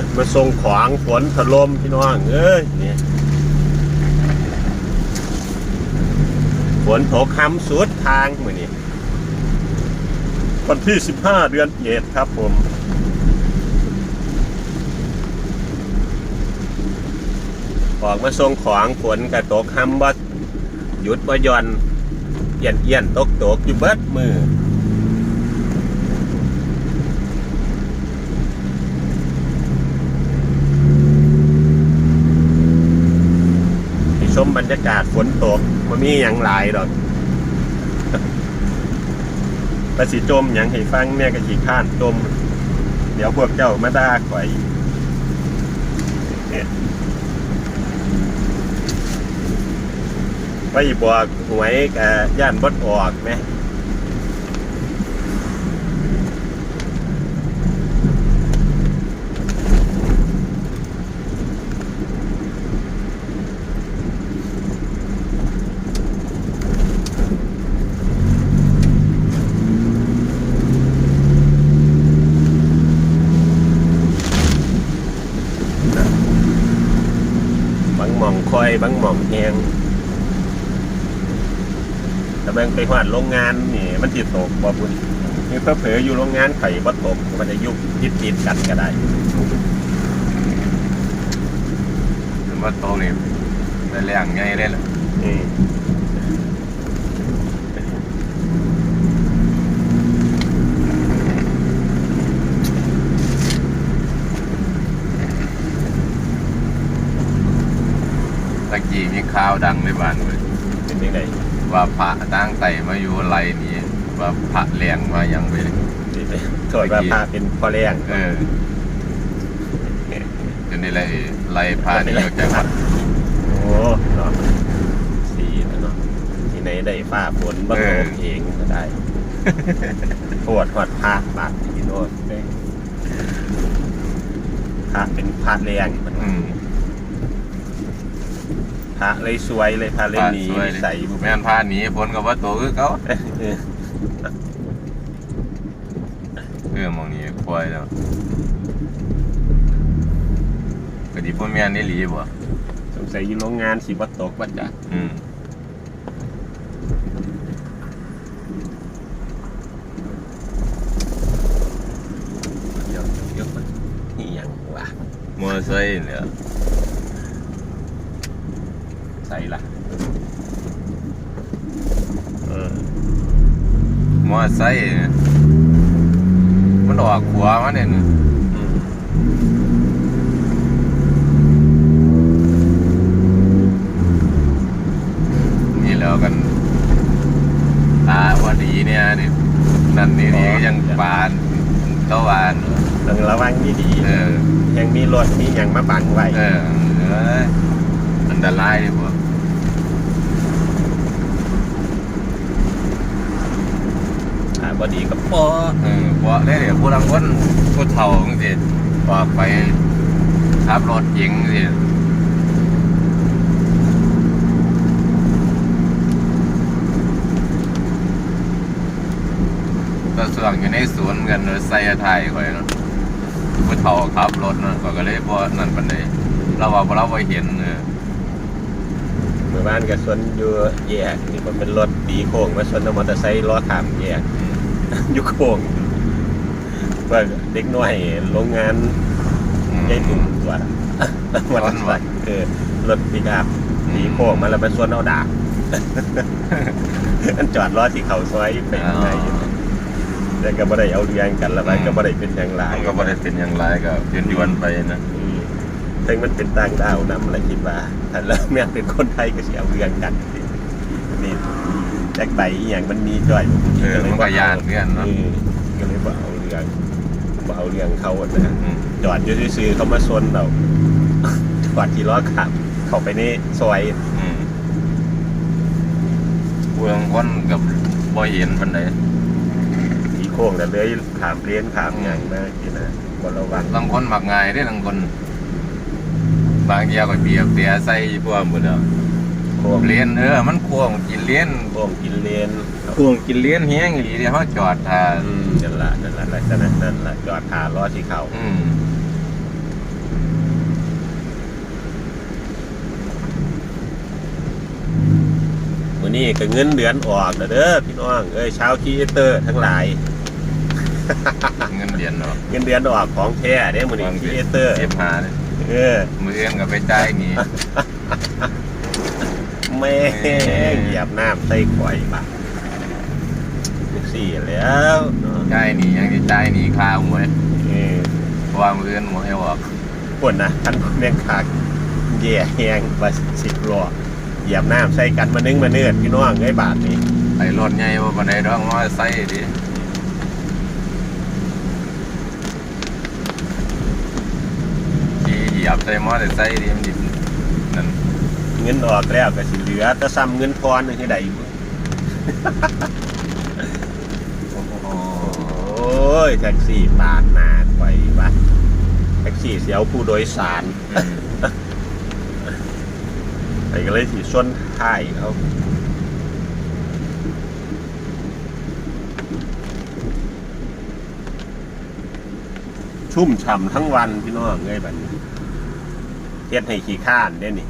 ยมาส่งของฝนถล่มพี่น้องเอ้ยนี่ฝนตกคำสุดทางมือนี้วันที่ 15 เดือนเจ็ดครับผมออกมาส่งของฝนกระตกคำว่าหยุดว่าย่อนเอี่ยนเอี่ยนตกตกอยู่เบิดมือ ชมบรรยากาศฝนตกมันมีอย่างหลายดอกภาษีจมอย่างให้ฟังแม่กะจีข้านจม เดี๋ยวพวกเจ้ามาด่าข่อยเนี่ยไปบอกหวยกับย่านบดออกไหมางหม่องคอยบางหม่องแหงแต่แบงไปหวาดโรงงานนี่มันติดตกบ่บุญนี่เพื่อเผลอๆอยู่โรงงานไข่บ่ตกมันจะยุบติดติดๆกันก็ได้ถึงว่าโตนี่ได้แรงไงเลยล่ะอืม ตะกี้มี ข่าวดังในบ้านเลยเป็นยังไงว่าพระตั้งไต่มาอยู่ไรนี่ว่าพระแรงมายังไปถอยมาพาเป็นพ่อแรงเออจนนี่ไรไรพระนี่ออกจากวัดโอ้เนาะสีนะเนาะที่ไหนได้ฟ้าฝนบ้างเองก็ได้ปวดหอดพระบาดที่โน่นเด้พระเป็นพระแรงมันอืม พระเลยสวยเลยพระเลยหนีสวยใส่บุแม่นพระหนีพ้นกับว่าโตคือเขาเออเออหมองนี้ควายแล้วก็ดีพ่อแม่นนี่หลีบ่สงสัยอยู่โรงงานสีบัตกบัตจักอืมเดี๋ยวเดี๋ยวนี่ยังวะมอไซค์เนี่ยใส่ ละเออมอไซค์เนี่ยมันออกขวามาเนี่ยอืมนี่แล้วกัน ตาพอดีเนี่ยนี่นั่นนี่นี่ก็ยังปานเต้าวานต้องระวังดีเออๆยังมีรถมีอย่างมาบังไว้เออเอ้ยอันตรายดิพวก อ่า บดีกับปอเออพวกได้เดี๋ยวผู้ลังคนผู้เฒ่าจังสิออกไปขับรถเก๋งสิก็ส่วงอยู่ในสวนกันเลยใส่ไทยข่อยเนาะผู้เฒ่าขับรถเนาะข้อยก็เลยบ่นั่นปานใดเราว่าบ่เราบ่เห็นเออหมู่บ้านกับสวนอยู่แยกนี่มันเป็นรถดีโค้งมาชนเอามอเตอร์ไซค์ล้อขามแยก อยู่โค้งว่าเด็กน้อยโรงงานอืมใหญ่ตุ่มตัวร้อนว่ะเออรถปิกอัพดีโค้งมาแล้วไปสวนเอาดาบมันจอดรอที่เขาซอยไปอ๋อไหนแต่ก็บ่ได้เอาเรียงกันแล้วมันอืมก็บ่ได้เป็นอย่างไรมันก็บ่ได้เป็นอย่างไรก็ยืนยวนๆไปนะอืมถึงมันเป็นต่างดาวนำอะไรคิดว่าถ้าแล้วแม่งเป็นคนไทยก็สิเอาเรียงกันนี่ แจกไตอหย่างมันมีจ้อยเออมันก็ยานเพื่อนเนาะอืมก็เลยบ่เอาเรียงบ่เอาเรียงเขาอะนะอืมจอดอยู่ซื่อๆเขามาซนเราจอดที่ล้อขับ เข้าไปในซอยอืมผู้ลังคนกับบ่เห็นปานใดทีโค้งแต่เลยขามเลนขามอย่างนะกินนะบนระวังบางคนมักง่ายเด้บางคน บางเดียวก็เบียบเสียใส่พวกหมดแล้ว วงเลี้ยนเออมันควงกินเลี้ยนพวงกินเลนครับควงกินเลี้ยนแห้งอีหลีเดี๋ยวเขาจอดทาอืมนั่นละนั่นละลักษละนั่นละจอดขาล้อที่เขาอืมวันนี้ก็เงินเดือนออกนะเด้อพี่น้องเอ้ยชาวคีเตอร์ทั้งหลาย เงินเดือนเนาะเงินเดือนออกของแท้เด้อมื้อนี้คีเตอร์เจ็บหาเลยเออมือเอื้อนกับไปจ่ายนี่ แม่งเหยียบน้ำใส่ข่อยบาดจังซี่แล้วเนาะจ่ายหนี่ยังจะจ่ายหนี่ค่าหวยเออเพราะว่ามือเอื้อนหวยออกคนนะท่านแม่งขากแย่แหงบาสิบล้อเหยียบน้ำใส่กันมานึงมาเนือดพี่น้องไอ้บาทนี่ไอ้รถใหญ่ว่าบันไดดอกมอไซค์ดิขี่เหยียบใส่มอเตอร์ไซค์ดิมันดินั่น เงินออกแล้วก็สิเหลือแต่ซ้ำเงินทอนนึงให้ได้อยู่โอ้ยแท็กซี่ปาดหน้าไปวะแท็กซี่เสียวผู้โดยสารอืมไปก็เลยสีส้นท้ายเขาชุ่มฉ่ำทั้งวันพี่น้องเลยแบบนี้เทียดให้ขี้ข้านได้นี่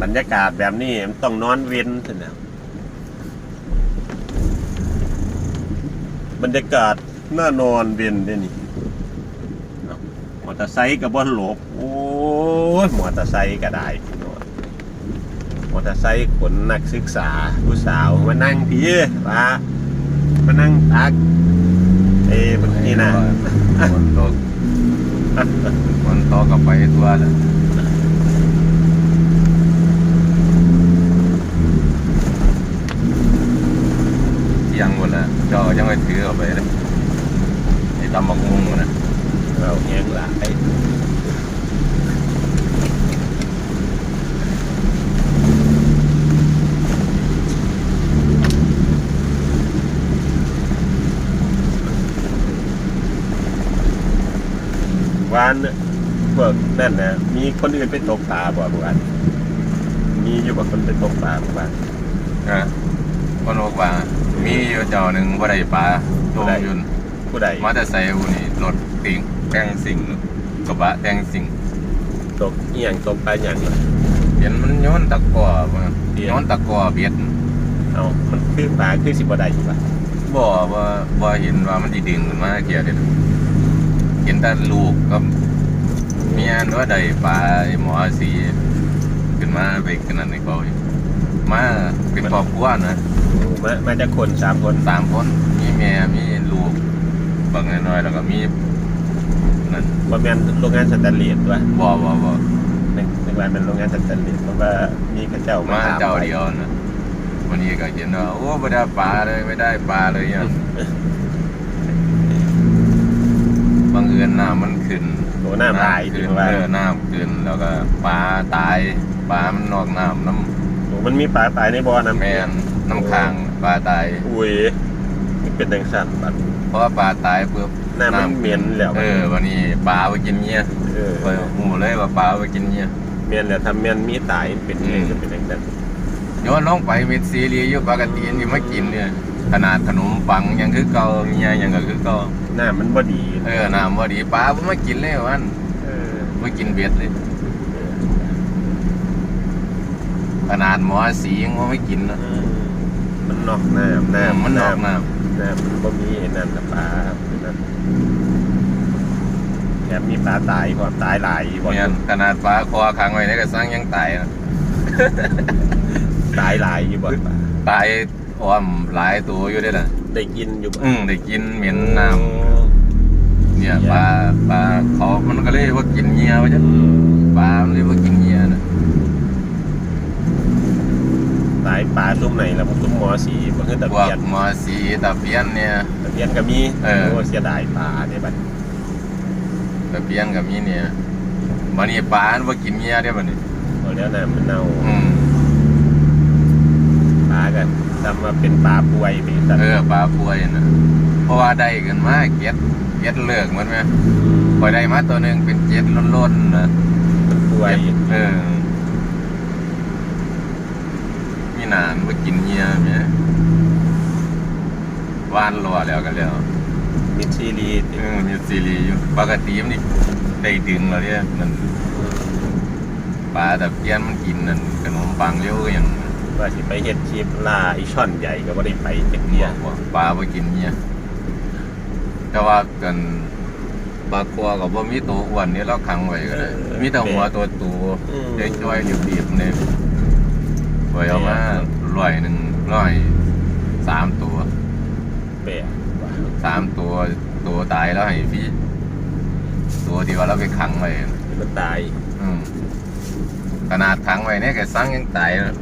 บรรยากาศแบบนี้มันต้องนอนเว้นสินะบรรยากาศน่านอนเว้นได้นี่เอ้ามอเตอร์ไซค์กับบอลหลบโอ้ยมอเตอร์ไซค์ก็ได้พี่น้องมอเตอร์ไซค์ขนนักศึกษาผู้สาวมานั่งพี่ว่ามานั่งตักเอ้บางนี่นะฝนตกฝนตกก็ไปตัวแล้ว ที่ยงหมดแล้วเจ้าก็ยังไม่ถือเอาไปเลยไอ้ตำบักมุงนะเราแหงหลายวานพวกนั่นนะมีคนอื่นไปตกปลาบ่เมื่อวานมีอยู่บ่คนไปตกปลาเมื่อวานฮะคนบอกว่า มีอยู่เจ้าหนึ่งบ่ได้ปลาโดมยุนผู้ใดมาแต่ใส่อูนี่รถติงแต่งสิ่งกระบะแต่งสิ่งตกเอียงตกปลาอย่างเห็นมันโย้อนตะกร้อมาเดี๋ยวโย้อนตะกร้อเบียดเอามันคือปลาคือสิบ่ได้อยู่ปะบ่ว่าบ่เห็นว่ามันสิดึงขึ้นมาเกียเด็ดเห็นแต่ลูกก็เมียนว่าได้ปลาไอ้หมอสีขึ้นมาไปกันนั่นให้เขาอยู่ มาเป็นครอบครัวนะมามาจากคนสามคนสามคนมีแม่มีลูกบางน้อยๆแล้วก็มีนั่นบ่แม่นโรงงานสแตนเลสวะบ่บ่บ่ในในบ้านเป็นโรงงานสแตนเลสเพราะว่ามีกระเจ้ามามาเจ้าเดียวนะวันนี้ก็เห็นว่าโอ้ไม่ได้ปลาเลยไม่ได้ปลาเลยเนี่ยบางเอิญน้ำมันขึ้นโหหน้าลายขึ้ดีนว่าเออน้ำขึ้นแล้วก็ปลาตายปลามันนอกน้ำน้โห มันมีปลาตายในบ่อำน้ำแมนน้ำค้างปลาตายอุ้ยมันเป็นดังสั่นบัดเพราะว่าปลาตายปุ๊บน้ำมันเหม็นแล้วเออวันนี้ปลาไปกินเงี้ยเออไปหูเลยว่าปลาไปกินเงี้ยเหม็นแล้วทำเหม็นมีตายเป็นเองจะเป็นดังนั้นย้อนลงไปมีซีรีส์อยู่ปกติที่มากินเนี่ยขนาดขนมปังยังคือเก่าเงี้ยยังก็คือเก่าน้ำมันบ่ดี เออน้ำว่าดีปลาบ่มากินเลยวันเออไม่กินเบ็ดเลย ขนาดหมอสียังว่าไม่กินนะอืมมันนอกน้ำน้ำมันนอกน้น้ำมันบ่มีไอ้นั่นนะปลาคือนั่นแถมมีปลาตายพร้อมตายหลายำบ่เนี่ยขนาดปลาคอค้างไว้ในกระสังยังตายนะตายหลายอยู่บ่ปลาตายอ้อมหลายตัวอยู่ได้ล่ะได้กินอยู่บ่อืมได้กินเหม็นน้ำเนี่ยปลาปลาเขามันก็เลยว่ากินเงี้ยวะจ้ะปลามันเลยว่ากินเงี้ยนะ ตาย ปลาซุ้มไหนแล้วผมซุ้มหมอสีบ่คือตะพวกเพียนหมอสีตะเพียนเนี่ย ตะเพียนก็มีเออโอ้เสียดายปลาเนี่ยบัดตะเพียนกับมีเนี่ยวันนี้ปลามันว่ากินเงี้ยได้บ่เนี่ยเอาแล้วน้ำมันเน่าอืมปลากันทำมาเป็นปลาป่วยไปสัตเอว์อปลาป่วยนะเพราะว่าได้กันมาเก็ดเก็ดเลิกเหมือนไหมพอได้มาตัวหนึ่งเป็นเจ็ดล้นๆนะมันป่วยเออมี นานว่ากินเงียเนี่ยวานรอแล้วกันแล้วมิดซีรีส์เออมีซีรีส์อยู่ปกติมันนี่ได้ดึงแล้วเนี่ยมันปลาตะเพียนมันกินนั่นขนมปังเลี้ยวก็อย่างปว่าสิไปเฮ็ดคลิปล่าอีช่อนใหญ่ก็บ่ได้ไปจักเที่ยบอกว่าปลาไปกินเนี่ยแต่ว่ากันปลาคัวกับว่ามีตัวอ้วนนี่เราขังไว้ก็เลยมีแต่หัวตัวตูอืมเด็กช่วยอยู่บีบเนี่ย ไว้เอามาร้อยหนึ่งร้อยสามตัวแปลกว่ะสามตัวตัวตายแล้วให้พี่ตัวที่ว่าเราไปขังไว้มันตาย อืมขนาดขังไว้เนี่ยแกสั่งยังตายแล้ว